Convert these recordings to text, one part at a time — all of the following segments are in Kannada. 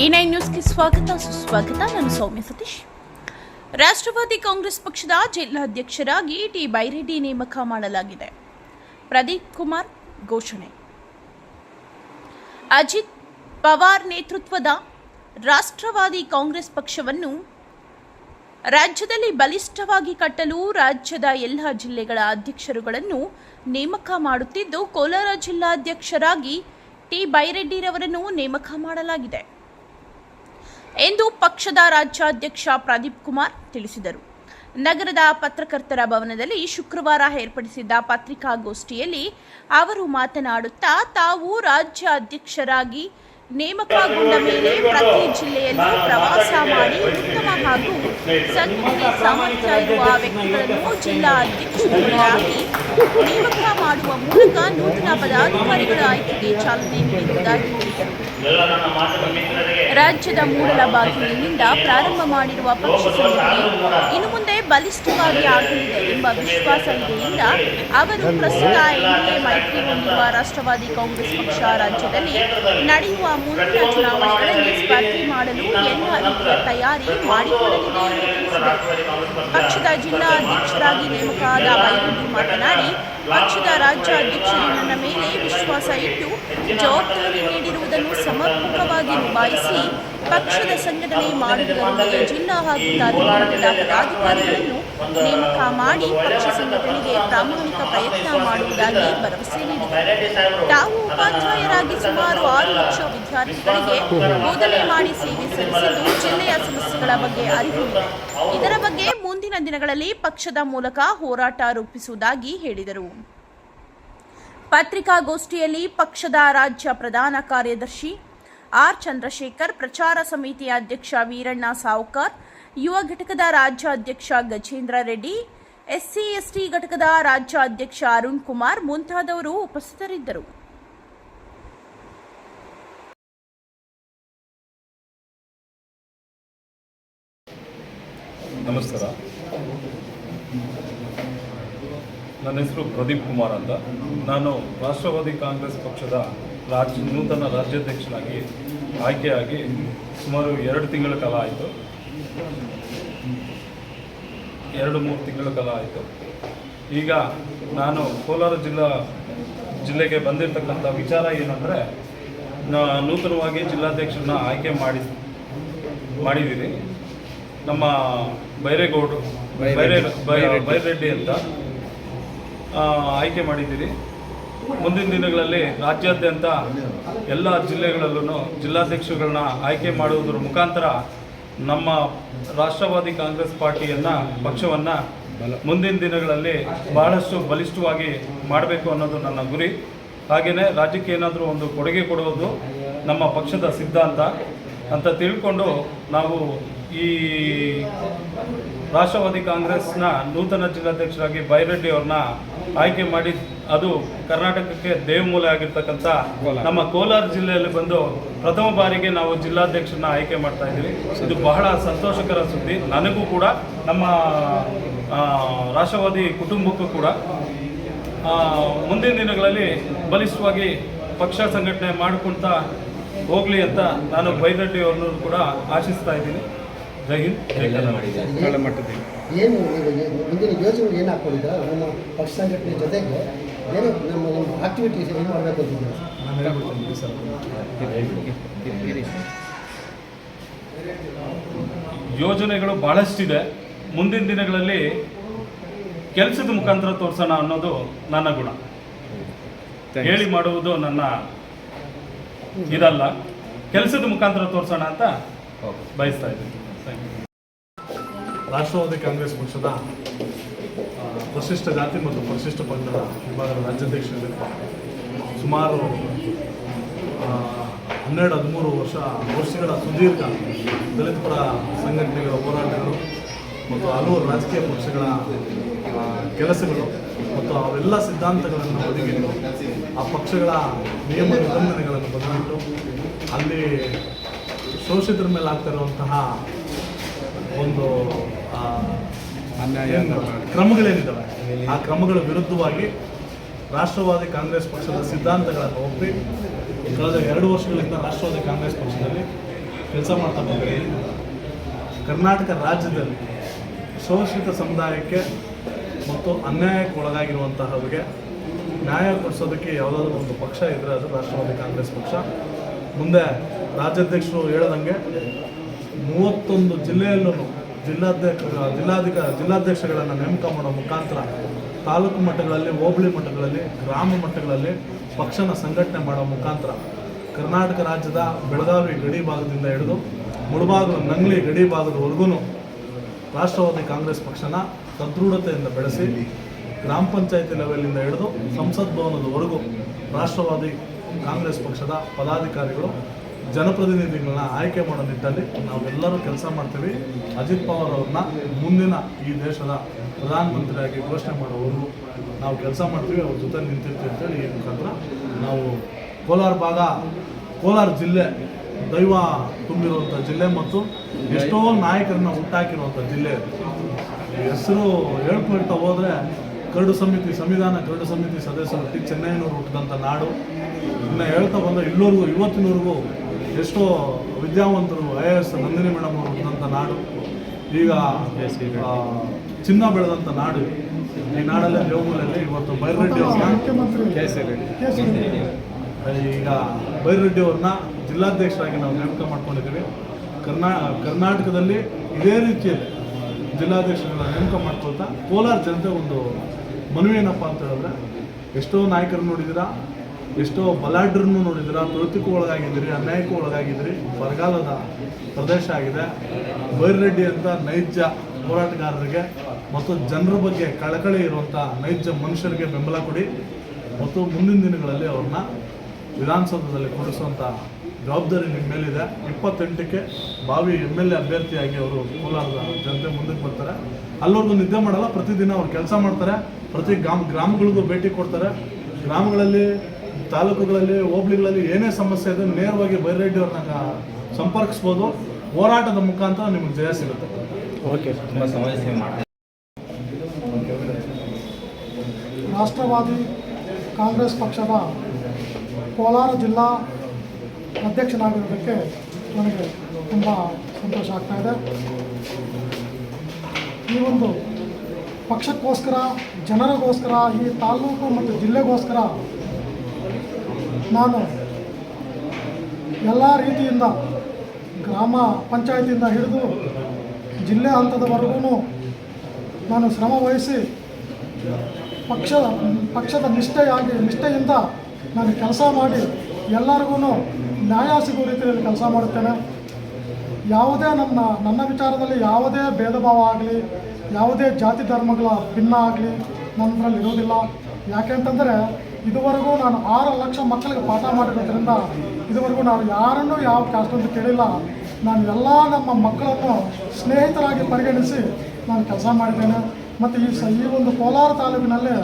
ಈ ನೈನ್ ನ್ಯೂಸ್ಗೆ ಸ್ವಾಗತ, ಸುಸ್ವಾಗತ. ನಾನು ಸೌಮ್ಯ ಸತೀಶ್. ರಾಷ್ಟ್ರವಾದಿ ಕಾಂಗ್ರೆಸ್ ಪಕ್ಷದ ಜಿಲ್ಲಾಧ್ಯಕ್ಷರಾಗಿ ಟಿ ಬೈರೆಡ್ಡಿ ನೇಮಕ ಮಾಡಲಾಗಿದೆ. ಪ್ರದೀಪ್ ಕುಮಾರ್ ಘೋಷಣೆ. ಅಜಿತ್ ಪವಾರ್ ನೇತೃತ್ವದ ರಾಷ್ಟ್ರವಾದಿ ಕಾಂಗ್ರೆಸ್ ಪಕ್ಷವನ್ನು ರಾಜ್ಯದಲ್ಲಿ ಬಲಿಷ್ಠವಾಗಿ ಕಟ್ಟಲು ರಾಜ್ಯದ ಎಲ್ಲ ಜಿಲ್ಲೆಗಳ ಅಧ್ಯಕ್ಷರುಗಳನ್ನು ನೇಮಕ ಮಾಡುತ್ತಿದ್ದು, ಕೋಲಾರ ಜಿಲ್ಲಾಧ್ಯಕ್ಷರಾಗಿ ಟಿ ಬೈರೆಡ್ಡಿರವರನ್ನು ನೇಮಕ ಮಾಡಲಾಗಿದೆ. ಎಂದು ಪಕ್ಷದ ರಾಜ್ಯಾಧ್ಯಕ್ಷ ಪ್ರದೀಪ್ ಕುಮಾರ್ ತಿಳಿಸಿದರು. ನಗರದ ಪತ್ರಕರ್ತರ ಭವನದಲ್ಲಿ ಶುಕ್ರವಾರ ಏರ್ಪಡಿಸಿದ್ದ ಪತ್ರಿಕಾಗೋಷ್ಠಿಯಲ್ಲಿ ಅವರು ಮಾತನಾಡುತ್ತಾ, ತಾವು ರಾಜ್ಯ ಅಧ್ಯಕ್ಷರಾಗಿ ನೇಮಕಗೊಂಡ ಮೇಲೆ ಪ್ರತಿ ಜಿಲ್ಲೆಯಲ್ಲಿ ಪ್ರವಾಸ ಮಾಡಿ ಉತ್ತಮ ಹಾಗೂ ಸಂಘಟನೆ ಸಾಮರ್ಥ್ಯ ಇರುವ ವ್ಯಕ್ತಿಗಳನ್ನು ಜಿಲ್ಲಾ ಅಧ್ಯಕ್ಷರುಗಳಾಗಿ ನೇಮಕ ಮಾಡುವ ಮೂಲಕ ನೂತನ ಪದಾಧಿಕಾರಿಗಳ ಆಯ್ಕೆಗೆ ಚಾಲನೆ ನೀಡಿರುವುದಾಗಿ ಹೇಳಿದರು ರಾಜ್ಯದ ಮೂಡಲ ಬಾಗಿಲಿನಿಂದ ಪ್ರಾರಂಭ ಮಾಡಿರುವ ಪಕ್ಷ ಇನ್ನು ಮುಂದೆ ಬಲಿಷ್ಠವಾಗಿ ಆಗಲಿದೆ ಎಂಬ ವಿಶ್ವಾಸವಿದೆಯಿಂದ ಅವರು ಪ್ರಸ್ತುತ ಎನ್ಡಿಎ ಮೈತ್ರಿ ಹೊಂದಿರುವ ರಾಷ್ಟ್ರವಾದಿ ಕಾಂಗ್ರೆಸ್ ಪಕ್ಷ ರಾಜ್ಯದಲ್ಲಿ ನಡೆಯುವ ಮುಂದಿನ ಚುನಾವಣೆಗಳಲ್ಲಿ ಸ್ಪರ್ಧೆ ಮಾಡಲು ಎಲ್ಲ ರೀತಿಯ ತಯಾರಿ ಮಾಡಿಕೊಳ್ಳಲಿದೆ ಎಂದು ತಿಳಿಸಿದರು ಪಕ್ಷದ ಜಿಲ್ಲಾ ಅಧ್ಯಕ್ಷರಾಗಿ ಆದ ಬೈರೂರು ಮಾತನಾಡಿ, ಪಕ್ಷದ ರಾಜ್ಯ ಅಧ್ಯಕ್ಷರು ನನ್ನ ಮೇಲೆ ವಿಶ್ವಾಸ ಇಟ್ಟು ಜವಾಬ್ದಾರಿ ನೀಡಿರುವುದನ್ನು ಸಮರ್ಪಕವಾಗಿ ನಿಭಾಯಿಸಿ ಪಕ್ಷದ ಸಂಘಟನೆ ಮಾಡುವುದರೊಂದಿಗೆ ಜಿಲ್ಲಾ ಹಾಗೂ ತಾಲೂಕು ಮಟ್ಟದ ಪದಾಧಿಕಾರಿಗಳನ್ನು ನೇಮಕ ಮಾಡಿ ಪಕ್ಷ ಸಂಘಟನೆಗೆ ಪ್ರಾಮಾಣಿಕ ಪ್ರಯತ್ನ ಮಾಡುವುದಾಗಿ ಭರವಸೆ ನೀಡಿದರು. ತಾವು ಉಪಾಧ್ಯಾಯರಾಗಿ ಸುಮಾರು ಆರು ಲಕ್ಷ ವಿದ್ಯಾರ್ಥಿಗಳಿಗೆ ಬೋಧನೆ ಮಾಡಿ ಸೇವೆ ಸಲ್ಲಿಸಿದ್ದು ಜಿಲ್ಲೆಯ ಸಮಸ್ಯೆಗಳ ಬಗ್ಗೆ ಅರಿವಿದೆ ಇದರ ಬಗ್ಗೆ ಮುಂದಿನ ದಿನಗಳಲ್ಲಿ ಪಕ್ಷದ ಮೂಲಕ ಹೋರಾಟ ರೂಪಿಸುವುದಾಗಿ ಹೇಳಿದರು. ಪತ್ರಿಕಾಗೋಷ್ಠಿಯಲ್ಲಿ ಪಕ್ಷದ ರಾಜ್ಯ ಪ್ರಧಾನ ಕಾರ್ಯದರ್ಶಿ ಆರ್ ಚಂದ್ರಶೇಖರ್, ಪ್ರಚಾರ ಸಮಿತಿ ಅಧ್ಯಕ್ಷ ವೀರಣ್ಣ ಸಾವುಕಾರ್, ಯುವ ಘಟಕದ ರಾಜ್ಯ ಅಧ್ಯಕ್ಷ ಗಜೇಂದ್ರ ರೆಡ್ಡಿ, ಎಸ್ಸಿ, ಎಸ್ಟಿ ಘಟಕದ ರಾಜ್ಯ ಅಧ್ಯಕ್ಷ ಅರುಣ್ ಕುಮಾರ್ ಮುಂತಾದವರು ಉಪಸ್ಥಿತರಿದ್ದರು. ನಮಸ್ಕಾರ. ನನ್ನ ಹೆಸರು ಪ್ರದೀಪ್ ಕುಮಾರ್ ಅಂತ. ನಾನು ರಾಷ್ಟ್ರವಾದಿ ಕಾಂಗ್ರೆಸ್ ಪಕ್ಷದ ರಾಜ್ಯ ನೂತನ ರಾಜ್ಯಾಧ್ಯಕ್ಷನಾಗಿ ಆಯ್ಕೆಯಾಗಿ ಸುಮಾರು ಎರಡು ತಿಂಗಳ ಕಾಲ ಆಯಿತು. ಎರಡು ಮೂರು ತಿಂಗಳ ಕಾಲ ಆಯಿತು. ಈಗ ನಾನು ಕೋಲಾರ ಜಿಲ್ಲಾ ಜಿಲ್ಲೆಗೆ ಬಂದಿರತಕ್ಕಂಥ ವಿಚಾರ ಏನಂದರೆ ನೂತನವಾಗಿ ಜಿಲ್ಲಾಧ್ಯಕ್ಷರನ್ನ ಆಯ್ಕೆ ಮಾಡಿ ಮಾಡಿದ್ದೀರಿ ನಮ್ಮ ಬೈರೇಗೌಡರು ಬೈರೆ ಬೈರೆಡ್ಡಿ ಅಂತ. ಆಯ್ಕೆ ಮಾಡಿದ್ದೀರಿ. ಮುಂದಿನ ದಿನಗಳಲ್ಲಿ ರಾಜ್ಯಾದ್ಯಂತ ಎಲ್ಲ ಜಿಲ್ಲೆಗಳಲ್ಲೂ ಜಿಲ್ಲಾಧ್ಯಕ್ಷಗಳನ್ನ ಆಯ್ಕೆ ಮಾಡುವುದರ ಮುಖಾಂತರ ನಮ್ಮ ರಾಷ್ಟ್ರವಾದಿ ಕಾಂಗ್ರೆಸ್ ಪಾರ್ಟಿಯನ್ನು ಪಕ್ಷವನ್ನು ಮುಂದಿನ ದಿನಗಳಲ್ಲಿ ಬಹಳಷ್ಟು ಬಲಿಷ್ಠವಾಗಿ ಮಾಡಬೇಕು ಅನ್ನೋದು ನನ್ನ ಗುರಿ. ಹಾಗೆಯೇ ರಾಜ್ಯಕ್ಕೆ ಏನಾದರೂ ಒಂದು ಕೊಡುಗೆ ಕೊಡುವುದು ನಮ್ಮ ಪಕ್ಷದ ಸಿದ್ಧಾಂತ ಅಂತ ತಿಳ್ಕೊಂಡು ನಾವು ಈ ರಾಷ್ಟ್ರವಾದಿ ಕಾಂಗ್ರೆಸ್ನ ನೂತನ ಜಿಲ್ಲಾಧ್ಯಕ್ಷರಾಗಿ ಬೈರೆಡ್ಡಿ ಅವ್ರನ್ನ ಆಯ್ಕೆ ಮಾಡಿ ಅದು ಕರ್ನಾಟಕಕ್ಕೆ ದೇವಮೂಲೆ ಆಗಿರ್ತಕ್ಕಂಥ ನಮ್ಮ ಕೋಲಾರ ಜಿಲ್ಲೆಯಲ್ಲಿ ಬಂದು ಪ್ರಥಮ ಬಾರಿಗೆ ನಾವು ಜಿಲ್ಲಾಧ್ಯಕ್ಷರನ್ನ ಆಯ್ಕೆ ಮಾಡ್ತಾ ಇದ್ದೀವಿ. ಇದು ಬಹಳ ಸಂತೋಷಕರ ಸುದ್ದಿ. ನನಗೂ ಕೂಡ ನಮ್ಮ ರಾಷ್ಟ್ರವಾದಿ ಕುಟುಂಬಕ್ಕೂ ಕೂಡ ಮುಂದಿನ ದಿನಗಳಲ್ಲಿ ಬಲಿಷ್ಠವಾಗಿ ಪಕ್ಷ ಸಂಘಟನೆ ಮಾಡ್ಕೊಳ್ತಾ ಹೋಗಲಿ ಅಂತ ನಾನು ಬೈರೆಡ್ಡಿ ಅವ್ರನ್ನೂ ಕೂಡ ಆಶಿಸ್ತಾ ಇದ್ದೀನಿ. ಜೈ ಹಿಂದ್ ಜೈ ಕರ್ನಾಟಕ. ಏನು ನೀವು ಮುಂದಿನ ಯೋಜನೆ ಏನು ಹಾಕ್ಕೊಂಡಿದ್ದೀರಾ? ನಮ್ಮ ಪಕ್ಷ ಸಂಘಟನೆ ಜೊತೆಗೆ ಏನು ನಮ್ಮ ನಮ್ಮ ಆಕ್ಟಿವಿಟೀಸ್ ಏನು ಮಾಡಬೇಕು ಅಂತಿದ್ದೀರಾ ಯೋಜನೆಗಳು ಬಹಳಷ್ಟಿದೆ. ಮುಂದಿನ ದಿನಗಳಲ್ಲಿ ಕೆಲಸದ ಮುಖಾಂತರ ತೋರಿಸೋಣ ಅನ್ನೋದು ನನ್ನ ಗುಣ. ಹೇಳಿ ಮಾಡುವುದು ನನ್ನ ಇದಲ್ಲ. ಕೆಲಸದ ಮುಖಾಂತರ ತೋರಿಸೋಣ ಅಂತ ಬಯಸ್ತಾ ಇದ್ದೀನಿ. ರಾಷ್ಟ್ರವಾದಿ ಕಾಂಗ್ರೆಸ್ ಪಕ್ಷದ ಪ್ರಶಿಷ್ಟ ಜಾತಿ ಮತ್ತು ಪರಿಶಿಷ್ಟ ಪಂಗಡ ವಿಭಾಗದ ರಾಜ್ಯಾಧ್ಯಕ್ಷರಲ್ಲಿ ಸುಮಾರು ಹನ್ನೆರಡು, ಹದಿಮೂರು ವರ್ಷ, ವರ್ಷಗಳ ಸುದೀರ್ಘ ದಲಿತ ಪರ ಸಂಘಟನೆಗಳ ಹೋರಾಟಗಳು ಮತ್ತು ಹಲವು ರಾಜಕೀಯ ಪಕ್ಷಗಳ ಕೆಲಸಗಳು ಮತ್ತು ಅವೆಲ್ಲ ಸಿದ್ಧಾಂತಗಳನ್ನು ಒದಗಿಟ್ಟು ಆ ಪಕ್ಷಗಳ ನಿಯಮ ನಿಬಂಧನೆಗಳನ್ನು ಬದಲಿಟ್ಟು ಅಲ್ಲಿ ಶೋಷಿತರ ಮೇಲೆ ಆಗ್ತಾ ಇರುವಂತಹ ಒಂದು ಕ್ರಮಗಳೇನಿದ್ದಾವೆ ಆ ಕ್ರಮಗಳ ವಿರುದ್ಧವಾಗಿ ರಾಷ್ಟ್ರವಾದಿ ಕಾಂಗ್ರೆಸ್ ಪಕ್ಷದ ಸಿದ್ಧಾಂತಗಳನ್ನು ಒಪ್ಪಿ ಕಳೆದ ಎರಡು ವರ್ಷಗಳಿಂದ ರಾಷ್ಟ್ರವಾದಿ ಕಾಂಗ್ರೆಸ್ ಪಕ್ಷದಲ್ಲಿ ಕೆಲಸ ಮಾಡ್ತಾ ಬಂದರೆ ಕರ್ನಾಟಕ ರಾಜ್ಯದಲ್ಲಿ ಶೋಷಿತ ಸಮುದಾಯಕ್ಕೆ ಮತ್ತು ಅನ್ಯಾಯಕ್ಕೆ ಒಳಗಾಗಿರುವಂತಹವರಿಗೆ ನ್ಯಾಯ ಕೊಡಿಸೋದಕ್ಕೆ ಯಾವುದಾದ್ರೂ ಒಂದು ಪಕ್ಷ ಇದ್ದರೆ ಅದು ರಾಷ್ಟ್ರವಾದಿ ಕಾಂಗ್ರೆಸ್ ಪಕ್ಷ. ಮುಂದೆ ರಾಜ್ಯಾಧ್ಯಕ್ಷರು ಹೇಳದಂಗೆ ಮೂವತ್ತೊಂದು ಜಿಲ್ಲೆಯಲ್ಲೂ ಜಿಲ್ಲಾಧ್ಯಕ್ಷ, ಜಿಲ್ಲಾಧಿಕ, ಜಿಲ್ಲಾಧ್ಯಕ್ಷಗಳನ್ನು ನೇಮಕ ಮಾಡೋ ಮುಖಾಂತರ ತಾಲೂಕು ಮಟ್ಟಗಳಲ್ಲಿ, ಹೋಬಳಿ ಮಟ್ಟಗಳಲ್ಲಿ, ಗ್ರಾಮ ಮಟ್ಟಗಳಲ್ಲಿ ಪಕ್ಷನ ಸಂಘಟನೆ ಮಾಡೋ ಮುಖಾಂತರ ಕರ್ನಾಟಕ ರಾಜ್ಯದ ಬೆಳಗಾವಿ ಗಡಿ ಭಾಗದಿಂದ ಹಿಡಿದು ಮುಳಬಾಗಿಲು, ನಂಗ್ಲಿ ಗಡಿ ಭಾಗದವರೆಗೂ ರಾಷ್ಟ್ರವಾದಿ ಕಾಂಗ್ರೆಸ್ ಪಕ್ಷನ ಸದೃಢತೆಯಿಂದ ಬೆಳೆಸಿ ಗ್ರಾಮ ಪಂಚಾಯತಿ ಲೆವೆಲಿಂದ ಹಿಡಿದು ಸಂಸತ್ ಭವನದವರೆಗೂ ರಾಷ್ಟ್ರವಾದಿ ಕಾಂಗ್ರೆಸ್ ಪಕ್ಷದ ಪದಾಧಿಕಾರಿಗಳು ಜನಪ್ರತಿನಿಧಿಗಳನ್ನ ಆಯ್ಕೆ ಮಾಡೋ ನಿಟ್ಟಲ್ಲಿ ನಾವೆಲ್ಲರೂ ಕೆಲಸ ಮಾಡ್ತೀವಿ. ಅಜಿತ್ ಪವಾರ್ ಅವ್ರನ್ನ ಮುಂದಿನ ಈ ದೇಶದ ಪ್ರಧಾನಮಂತ್ರಿಯಾಗಿ ಘೋಷಣೆ ಮಾಡೋವರು ನಾವು ಕೆಲಸ ಮಾಡ್ತೀವಿ. ಅವ್ರ ಜೊತೆ ನಿಂತಿರ್ತೀವಿ ಅಂತೇಳಿ ಈ ಮುಖಾಂತರ ನಾವು ಕೋಲಾರ ಭಾಗ, ಕೋಲಾರ ಜಿಲ್ಲೆ ದೈವ ತುಂಬಿರುವಂಥ ಜಿಲ್ಲೆ ಮತ್ತು ಎಷ್ಟೋ ನಾಯಕರನ್ನ ಹುಟ್ಟಾಕಿರುವಂಥ ಜಿಲ್ಲೆ ಹೆಸರು ಹೇಳ್ಕೊಳ್ತಾ ಹೋದರೆ ಕರಡು ಸಮಿತಿ ಸಂವಿಧಾನ, ಕರಡು ಸಮಿತಿ ಸದಸ್ಯರು ಟಿ ಚೆನ್ನೈನವರು ಹುಟ್ಟಿದಂಥ ನಾಡು. ಇನ್ನು ಹೇಳ್ತಾ ಬಂದರೆ ಇಲ್ಲೋರ್ಗು ಇವತ್ತಿನವರೆಗೂ ಎಷ್ಟೋ ವಿದ್ಯಾವಂತರು I A S Nandini madam ಅವರು ಬಂದಂಥ ನಾಡು. ಈಗ ಆ, ಚಿನ್ನ ಬೆಳೆದಂಥ ನಾಡು. ಈ ನಾಡಲ್ಲೇ ದೇವಮೂಲಲ್ಲಿ ಇವತ್ತು ಬೈರೆಡ್ಡಿ ಅವ್ರನ್ನ ಈಗ ಬೈರೆಡ್ಡಿ ಅವ್ರನ್ನ ಜಿಲ್ಲಾಧ್ಯಕ್ಷರಾಗಿ ನಾವು ನೇಮಕ ಮಾಡ್ಕೊಂಡಿದ್ದೀವಿ. ಕರ್ನಾ ಕರ್ನಾಟಕದಲ್ಲಿ ಇದೇ ರೀತಿಯಲ್ಲಿ ಜಿಲ್ಲಾಧ್ಯಕ್ಷರನ್ನ ನೇಮಕ ಮಾಡ್ಕೊಳ್ತಾ ಕೋಲಾರ ಜನತೆ ಒಂದು ಮನವಿ ಏನಪ್ಪ ಅಂತ ಹೇಳಿದ್ರೆ ಎಷ್ಟೋ ನಾಯಕರು ನೋಡಿದ್ದೀರಾ ಎಷ್ಟೋ ಬಲಾಢ್ರನ್ನು ನೋಡಿದ್ರೆ ತುಳಿತಕ್ಕೂ ಒಳಗಾಗಿದ್ರಿ ಅನ್ಯಾಯಕ್ಕೂ ಒಳಗಾಗಿದ್ರಿ ಬರಗಾಲದ ಪ್ರದೇಶ ಆಗಿದೆ. ಬೈರೆಡ್ಡಿ ಅಂತ ನೈಜ ಹೋರಾಟಗಾರರಿಗೆ ಮತ್ತು ಜನರ ಬಗ್ಗೆ ಕಳಕಳಿ ಇರುವಂಥ ನೈಜ ಮನುಷ್ಯರಿಗೆ ಬೆಂಬಲ ಕೊಡಿ. ಮತ್ತು ಮುಂದಿನ ದಿನಗಳಲ್ಲಿ ಅವ್ರನ್ನ ವಿಧಾನಸೌಧದಲ್ಲಿ ಕೂರಿಸುವಂಥ ಜವಾಬ್ದಾರಿ ನಿಮ್ಮ ಮೇಲಿದೆ. ಇಪ್ಪತ್ತೆಂಟಕ್ಕೆ ಬಾವಿ ಎಂ ಎಲ್ ಎ ಅಭ್ಯರ್ಥಿಯಾಗಿ ಅವರು ಕೋಲಾರದ ಜನತೆ ಮುಂದಕ್ಕೆ ಬರ್ತಾರೆ. ಅಲ್ಲೊಂದು ನಿದ್ದೆ ಮಾಡಲ್ಲ, ಪ್ರತಿದಿನ ಅವ್ರು ಕೆಲಸ ಮಾಡ್ತಾರೆ. ಪ್ರತಿ ಗ್ರಾಮ, ಗ್ರಾಮಗಳಿಗೂ ಭೇಟಿ ಕೊಡ್ತಾರೆ. ಗ್ರಾಮಗಳಲ್ಲಿ ತಾಲೂಕುಗಳಲ್ಲಿ ಹೋಬ್ಳಿಗಳಲ್ಲಿ ಏನೇ ಸಮಸ್ಯೆ ಇದೆ ನೇರವಾಗಿ ಬೈರೆಡ್ಡಿ ಅವ್ರನ್ನ ಸಂಪರ್ಕಿಸ್ಬೋದು. ಹೋರಾಟದ ಮುಖಾಂತರ ನಿಮಗೆ ಜಯ ಸಿಗುತ್ತೆ. ಓಕೆ ರಾಷ್ಟ್ರವಾದಿ ಕಾಂಗ್ರೆಸ್ ಪಕ್ಷದ ಕೋಲಾರ ಜಿಲ್ಲಾ ಅಧ್ಯಕ್ಷನಾಗಿರೋದಕ್ಕೆ ನನಗೆ ತುಂಬ ಸಂತೋಷ ಆಗ್ತಾ ಇದೆ. ಈ ಒಂದು ಪಕ್ಷಕ್ಕೋಸ್ಕರ ಜನರಿಗೋಸ್ಕರ ಈ ತಾಲೂಕು ಮತ್ತು ಜಿಲ್ಲೆಗೋಸ್ಕರ ನಾನು ಎಲ್ಲ ರೀತಿಯಿಂದ ಗ್ರಾಮ ಪಂಚಾಯತಿಯಿಂದ ಹಿಡಿದು ಜಿಲ್ಲೆ ಹಂತದವರೆಗೂ ನಾನು ಶ್ರಮ ವಹಿಸಿ ಪಕ್ಷ ಪಕ್ಷದ ನಿಷ್ಠೆಯಾಗಿ, ನಿಷ್ಠೆಯಿಂದ ನಾನು ಕೆಲಸ ಮಾಡಿ ಎಲ್ಲರಿಗೂ ನ್ಯಾಯ ಸಿಗೋ ರೀತಿಯಲ್ಲಿ ಕೆಲಸ ಮಾಡುತ್ತೇನೆ. ಯಾವುದೇ ನನ್ನ ನನ್ನ ವಿಚಾರದಲ್ಲಿ ಯಾವುದೇ ಭೇದ ಭಾವ ಆಗಲಿ, ಯಾವುದೇ ಜಾತಿ ಧರ್ಮಗಳ ಭಿನ್ನ ಆಗಲಿ ನನ್ನದ್ರಲ್ಲಿ ಇರೋದಿಲ್ಲ ಯಾಕೆಂತಂದರೆ ಇದುವರೆಗೂ ನಾನು ಆರು ಲಕ್ಷ ಮಕ್ಕಳಿಗೆ ಪಾಠ ಮಾಡಿರೋದ್ರಿಂದ ಇದುವರೆಗೂ ನಾನು ಯಾರನ್ನೂ ಯಾವ ಕ್ಯಾಸ್ಟ್ ಅಂತ ಕೇಳಿಲ್ಲ. ನಾನು ಎಲ್ಲ ನಮ್ಮ ಮಕ್ಕಳನ್ನು ಸ್ನೇಹಿತರಾಗಿ ಪರಿಗಣಿಸಿ ನಾನು ಕೆಲಸ ಮಾಡಿದ್ದೇನೆ. ಮತ್ತು ಈ ಸ ಈ ಒಂದು ಕೋಲಾರ ತಾಲೂಕಿನಲ್ಲಿ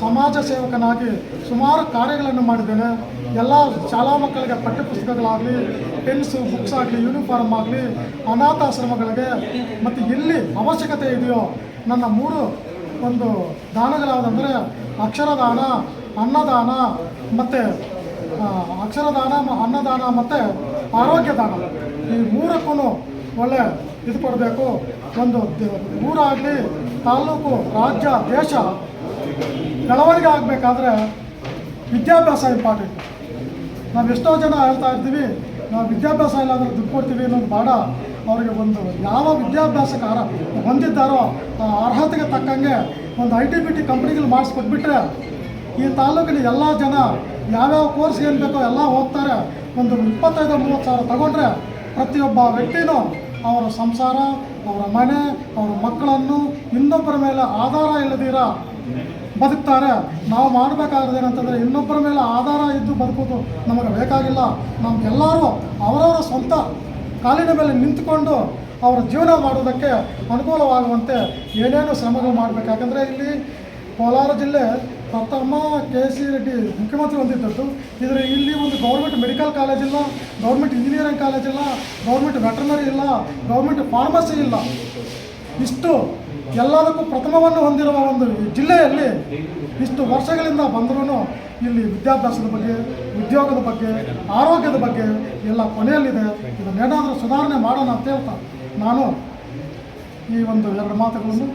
ಸಮಾಜ ಸೇವಕನಾಗಿ ಸುಮಾರು ಕಾರ್ಯಗಳನ್ನು ಮಾಡಿದ್ದೇನೆ. ಎಲ್ಲ ಶಾಲಾ ಮಕ್ಕಳಿಗೆ ಪಠ್ಯಪುಸ್ತಕಗಳಾಗಲಿ, ಪೆನ್ಸು ಬುಕ್ಸ್ ಆಗಲಿ ಯೂನಿಫಾರ್ಮ್ ಆಗಲಿ, ಅನಾಥಾಶ್ರಮಗಳಿಗೆ, ಮತ್ತು ಎಲ್ಲಿ ಅವಶ್ಯಕತೆ ಇದೆಯೋ ನನ್ನ ಮೂರು ಒಂದು ದಾನಗಳಾದಂದರೆ ಅಕ್ಷರದಾನ ಅನ್ನದಾನ ಮತ್ತು ಅಕ್ಷರದಾನ ಅನ್ನದಾನ ಮತ್ತು ಆರೋಗ್ಯ ದಾನ ಈ ಮೂರಕ್ಕೂ ಒಳ್ಳೆ ಇದು ಕೊಡಬೇಕು ಒಂದು ಊರಾಗಲಿ ತಾಲೂಕು ರಾಜ್ಯ, ದೇಶ ಬೆಳವಣಿಗೆ ಆಗಬೇಕಾದ್ರೆ ವಿದ್ಯಾಭ್ಯಾಸ ಇಂಪಾರ್ಟೆಂಟ್. ನಾವು ಎಷ್ಟೋ ಜನ ಹೇಳ್ತಾ ಇರ್ತೀವಿ, ನಾವು ವಿದ್ಯಾಭ್ಯಾಸ ಇಲ್ಲಾಂದ್ರೆ ದುಡ್ಡು ಕೊಡ್ತೀವಿ ಅನ್ನೋದು ಬಾಡ. ಅವರಿಗೆ ಒಂದು ಯಾವ ವಿದ್ಯಾಭ್ಯಾಸಕ್ಕೆ ಅರ್ಹ ಹೊಂದಿದ್ದಾರೋ ಆ ಅರ್ಹತೆಗೆ ತಕ್ಕಂಗೆ ಒಂದು ಐ ಟಿ ಬಿ ಟಿ ಕಂಪ್ನಿಗಳು ಮಾಡಿಸ್ಕೊಟ್ಬಿಟ್ರೆ ಈ ತಾಲೂಕಿನ ಎಲ್ಲ ಜನ ಯಾವ್ಯಾವ ಕೋರ್ಸ್ ಏನು ಬೇಕೋ ಎಲ್ಲ ಹೋಗ್ತಾರೆ ಒಂದು ಇಪ್ಪತ್ತೈದು, ಮೂವತ್ತು ಸಾವಿರ ತಗೊಂಡ್ರೆ ಪ್ರತಿಯೊಬ್ಬ ವ್ಯಕ್ತಿನೂ ಅವರ ಸಂಸಾರ, ಅವರ ಮನೆ, ಅವರ ಮಕ್ಕಳನ್ನು ಇನ್ನೊಬ್ಬರ ಮೇಲೆ ಆಧಾರ ಇಲ್ಲದಿರ ಬದುಕ್ತಾರೆ. ನಾವು ಮಾಡಬೇಕಾಗಿದೆ ಏನಂತಂದರೆ ಇನ್ನೊಬ್ಬರ ಮೇಲೆ ಆಧಾರ ಇದ್ದು ಬದುಕೋದು ನಮಗೆ ಬೇಕಾಗಿಲ್ಲ. ನಮಗೆಲ್ಲರೂ ಅವರವರ ಸ್ವಂತ ಕಾಲಿನ ಮೇಲೆ ನಿಂತುಕೊಂಡು ಅವರ ಜೀವನ ಮಾಡೋದಕ್ಕೆ ಅನುಕೂಲವಾಗುವಂತೆ ಏನೇನು ಶ್ರಮಗಳು ಮಾಡಬೇಕು. ಯಾಕಂದರೆ ಇಲ್ಲಿ ಕೋಲಾರ ಜಿಲ್ಲೆ ಪ್ರಥಮ ಕೆ ಸಿ ರೆಡ್ಡಿ, ಮುಖ್ಯಮಂತ್ರಿ ಹೊಂದಿದ್ದದ್ದು ಇದರ ಇಲ್ಲಿ ಒಂದು ಗೌರ್ಮೆಂಟ್ ಮೆಡಿಕಲ್ ಕಾಲೇಜ್ ಇಲ್ಲ, ಗೌರ್ಮೆಂಟ್ ಇಂಜಿನಿಯರಿಂಗ್ ಕಾಲೇಜ್ ಇಲ್ಲ, ಗೌರ್ಮೆಂಟ್ ವೆಟರ್ನರಿ ಇಲ್ಲ, ಗೌರ್ಮೆಂಟ್ ಫಾರ್ಮಸಿ ಇಲ್ಲ. ಇಷ್ಟು ಎಲ್ಲದಕ್ಕೂ ಪ್ರಥಮವನ್ನು ಹೊಂದಿರುವ ಒಂದು ಜಿಲ್ಲೆಯಲ್ಲಿ ಇಷ್ಟು ವರ್ಷಗಳಿಂದ ಬಂದರೂ ಇಲ್ಲಿ ವಿದ್ಯಾಭ್ಯಾಸದ ಬಗ್ಗೆ, ಉದ್ಯೋಗದ ಬಗ್ಗೆ, ಆರೋಗ್ಯದ ಬಗ್ಗೆ ಎಲ್ಲ ಕೊನೆಯಲ್ಲಿದೆ. ಇದನ್ನೇನಾದರೂ ಸುಧಾರಣೆ ಮಾಡೋಣ ಅಂತ ಹೇಳ್ತಾ ನಾನು ಈ ಒಂದು ಎರಡು ಮಾತುಗಳನ್ನು